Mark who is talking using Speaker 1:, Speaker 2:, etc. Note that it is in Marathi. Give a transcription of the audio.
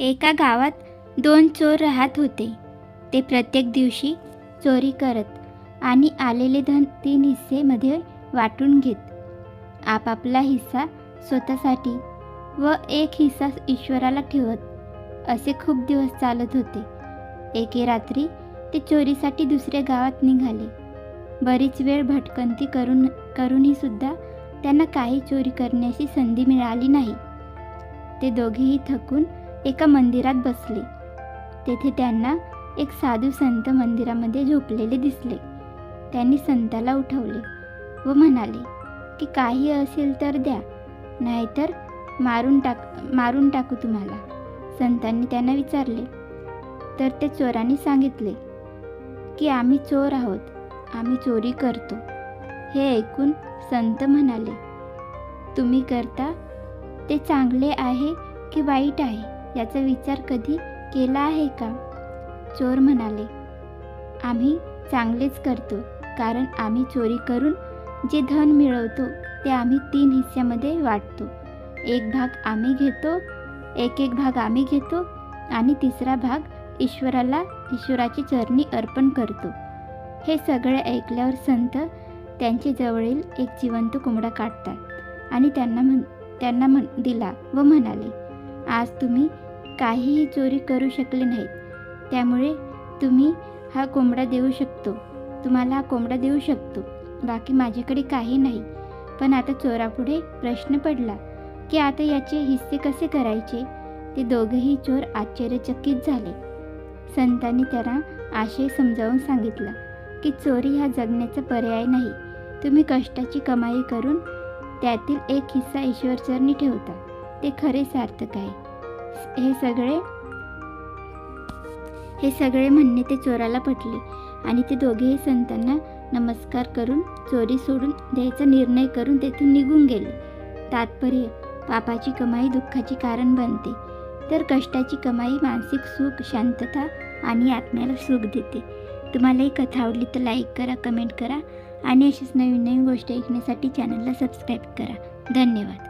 Speaker 1: एका गावात दोन चोर राहत होते. ते प्रत्येक दिवशी चोरी करत आणि आलेले धन तीन हिस्सेमध्ये वाटून घेत. आपापला हिस्सा स्वतःसाठी व एक हिस्सा ईश्वराला ठेवत. असे खूप दिवस चालत होते. एके रात्री ते चोरीसाठी दुसऱ्या गावात निघाले. बरीच वेळ भटकंती करून करूनही सुद्धा त्यांना काही चोरी करण्याची संधी मिळाली नाही. ते दोघेही थकून एका मंदिरात बसले. तेथे त्यांना एक साधू संत मंदिरामध्ये झोपलेले दिसले. त्यांनी संताला उठवले व म्हणाले की काही असेल तर द्या नाहीतर मारून टाक मारून टाकू तुम्हाला. संतांनी त्यांना विचारले. तर ते चोरांनी सांगितले की आम्ही चोर आहोत आम्ही चोरी करतो. हे ऐकून संत म्हणाले तुम्ही करता ते चांगले आहे की वाईट आहे? याचा विचार कधी केला आहे का? चोर म्हणाले आम्ही चांगलेच करतो कारण आम्ही चोरी करून जे धन मिळवतो ते आम्ही तीन हिस्स्यामध्ये वाटतो. एक भाग आम्ही घेतो एक एक भाग आम्ही घेतो आणि तिसरा भाग ईश्वराला ईश्वराची चरणी अर्पण करतो. हे सगळे ऐकल्यावर संत त्यांचे जवळील एक जिवंत कोंबडा काढतात आणि त्यांना म्हण त्यांना म्हण दिला व म्हणाले आज तुम्ही काहीही चोरी करू शकले नाहीत. त्यामुळे तुम्ही हा कोंबडा देऊ शकतो. तुम्हाला हा कोंबडा देऊ शकतो. बाकी माझ्याकडे काही नाही. पण आता चोरापुढे प्रश्न पडला की आता याचे हिस्से कसे करायचे? ते दोघेही चोर आश्चर्यचकित झाले. संतांनी त्यांना आशय समजावून सांगितला की चोरी हा जगण्याचा पर्याय नाही. तुम्ही कष्टाची कमाई करून त्यातील एक हिस्सा ईश्वरचरणी ठेवता. ते खरे सार्थक आहे. हे सगळे हे सगळे म्हणणे ते चोराला पटले आणि ते दोघेही संतांना नमस्कार करून चोरी सोडून द्यायचा निर्णय करून तेथून निघून गेले. तात्पर्य पापाची कमाई दुःखाचे कारण बनते. तर कष्टाची कमाई मानसिक सुख शांतता आणि आत्म्याला सुख देते. तुम्हाला ही कथा आवडली तर लाईक करा कमेंट करा आणि अशीच नवीन नवीन गोष्ट ऐकण्यासाठी चॅनलला सबस्क्राईब करा. धन्यवाद.